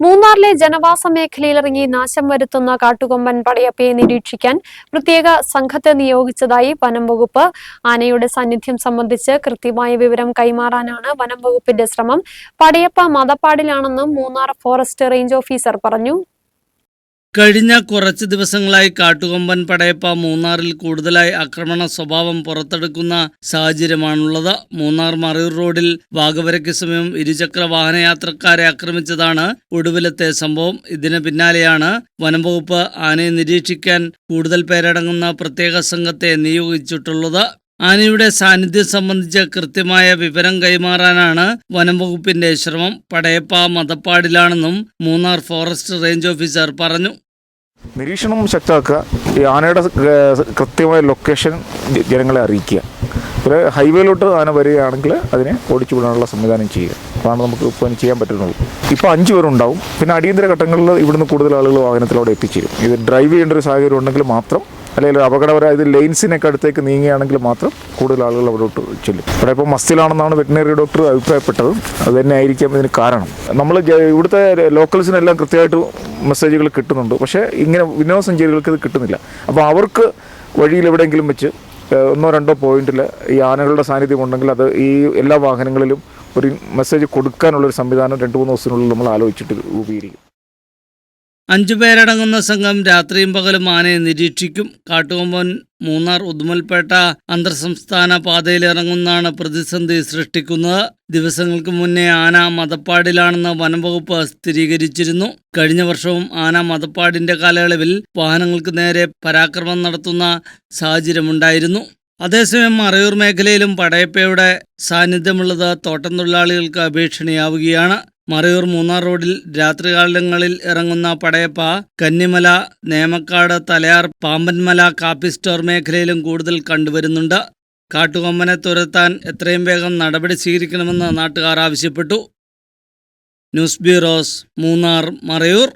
മൂന്നാറിലെ ജനവാസ മേഖലയിലിറങ്ങി നാശം വരുത്തുന്ന കാട്ടുകൊമ്പൻ പടയപ്പയെ നിരീക്ഷിക്കാൻ പ്രത്യേക സംഘത്തെ നിയോഗിച്ചതായി വനം വകുപ്പ്. ആനയുടെ സാന്നിധ്യം സംബന്ധിച്ച് കൃത്യമായ വിവരം കൈമാറാനാണ് വനം വകുപ്പിന്റെ ശ്രമം. പടയപ്പ മതപ്പാടിലാണെന്നും മൂന്നാർ ഫോറസ്റ്റ് റേഞ്ച് ഓഫീസർ പറഞ്ഞു. കഴിഞ്ഞ കുറച്ച് ദിവസങ്ങളായി കാട്ടുകൊമ്പൻ പടയപ്പ മൂന്നാറിൽ കൂടുതലായി ആക്രമണ സ്വഭാവം പുറത്തെടുക്കുന്ന സാഹചര്യമാണുള്ളത്. മൂന്നാർ മറയൂർ റോഡിൽ വാഗവരയ്ക്ക് സമയം ഇരുചക്ര വാഹനയാത്രക്കാരെ ആക്രമിച്ചതാണ് ഒടുവിലത്തെ സംഭവം. ഇതിന് പിന്നാലെയാണ് വനംവകുപ്പ് ആനയെ നിരീക്ഷിക്കാൻ കൂടുതൽ പേരടങ്ങുന്ന പ്രത്യേക സംഘത്തെ നിയോഗിച്ചിട്ടുള്ളത്. ആനയുടെ സാന്നിധ്യം സംബന്ധിച്ച കൃത്യമായ വിവരം കൈമാറാനാണ് വനംവകുപ്പിന്റെ ശ്രമം പടയപ്പ മതപ്പാടിലാണെന്നും മൂന്നാർ ഫോറസ്റ്റ് റേഞ്ച് ഓഫീസർ പറഞ്ഞു. നിരീക്ഷണം ശക്തമാക്കുക. ഈ ആനയുടെ കൃത്യമായ ലൊക്കേഷൻ ജനങ്ങളെ അറിയിക്കുക. ഒരു ഹൈവേയിലോട്ട് ആന വരികയാണെങ്കിൽ അതിനെ ഓടിച്ചു വിടാനുള്ള സംവിധാനം ചെയ്യുക. അതാണ് നമുക്ക് ഇപ്പോൾ ചെയ്യാൻ പറ്റുന്നുള്ളൂ ഇപ്പോൾ അഞ്ച് പേരുണ്ടാവും. പിന്നെ അടിയന്തര ഘട്ടങ്ങളിൽ ഇവിടുന്ന് കൂടുതൽ ആളുകൾ വാഹനത്തിലൂടെ എത്തിച്ചേരും. ഇത് ഡ്രൈവ് ചെയ്യേണ്ട ഒരു സാഹചര്യം ഉണ്ടെങ്കിൽ മാത്രം അല്ലെങ്കിൽ അപകടപരമായ ഇത് ലെയിൻസിനൊക്കെ അടുത്തേക്ക് നീങ്ങുകയാണെങ്കിൽ മാത്രം കൂടുതൽ ആളുകൾ അവിടോട്ട് ചെല്ലും. ഇവിടെ ഇപ്പോൾ മസ്തിലാണെന്നാണ് വെറ്റിനറി ഡോക്ടർ അഭിപ്രായപ്പെട്ടത്. അത് തന്നെ ആയിരിക്കാം ഇതിന് കാരണം. നമ്മൾ ഇവിടുത്തെ ലോക്കൽസിനെല്ലാം കൃത്യമായിട്ട് മെസ്സേജുകൾ കിട്ടുന്നുണ്ട്. പക്ഷേ ഇങ്ങനെ വിനോദസഞ്ചാരികൾക്ക് ഇത് കിട്ടുന്നില്ല. അപ്പോൾ അവർക്ക് വഴിയിൽ എവിടെയെങ്കിലും വെച്ച് ഒന്നോ രണ്ടോ പോയിന്റിൽ ഈ ആനകളുടെ സാന്നിധ്യം ഉണ്ടെങ്കിൽ അത് ഈ എല്ലാ വാഹനങ്ങളിലും ഒരു മെസ്സേജ് കൊടുക്കാനുള്ളൊരു സംവിധാനം രണ്ട് മൂന്ന് ദിവസത്തിനുള്ളിൽ നമ്മൾ ആലോചിച്ചിട്ട് രൂപീകരിക്കും. അഞ്ചു പേരടങ്ങുന്ന സംഘം രാത്രിയും പകലും ആനയെ നിരീക്ഷിക്കും. കാട്ടുകൊമ്പൻ മൂന്നാർ ഉദുമൽപേട്ട അന്തർ സംസ്ഥാന പാതയിൽ ഇറങ്ങുന്നതാണ് പ്രതിസന്ധി സൃഷ്ടിക്കുന്നത്. ദിവസങ്ങൾക്ക് മുന്നേ ആന മതപ്പാടിലാണെന്ന് വനംവകുപ്പ് സ്ഥിരീകരിച്ചിരുന്നു. കഴിഞ്ഞ വർഷവും ആന മതപ്പാടിന്റെ കാലയളവിൽ വാഹനങ്ങൾക്ക് നേരെ പരാക്രമം നടത്തുന്ന സാഹചര്യമുണ്ടായിരുന്നു. അതേസമയം മറയൂർ മേഖലയിലും പടയപ്പയുടെ സാന്നിധ്യമുള്ളത് തോട്ടം തൊഴിലാളികൾക്ക് ഭീഷണിയാവുകയാണ് മറയൂർ മൂന്നാർ റോഡിൽ രാത്രികാലങ്ങളിൽ ഇറങ്ങുന്ന പടയപ്പ കന്നിമല നേമക്കാട് തലയാർ പാമ്പൻമല കാപ്പി സ്റ്റോർ മേഖലയിലും കൂടുതൽ കണ്ടുവരുന്നുണ്ട്. കാട്ടുകൊമ്പനെ തുരത്താൻ എത്രയും വേഗം നടപടി സ്വീകരിക്കണമെന്ന് നാട്ടുകാർ ആവശ്യപ്പെട്ടു. News bureaus Munnar Marayur.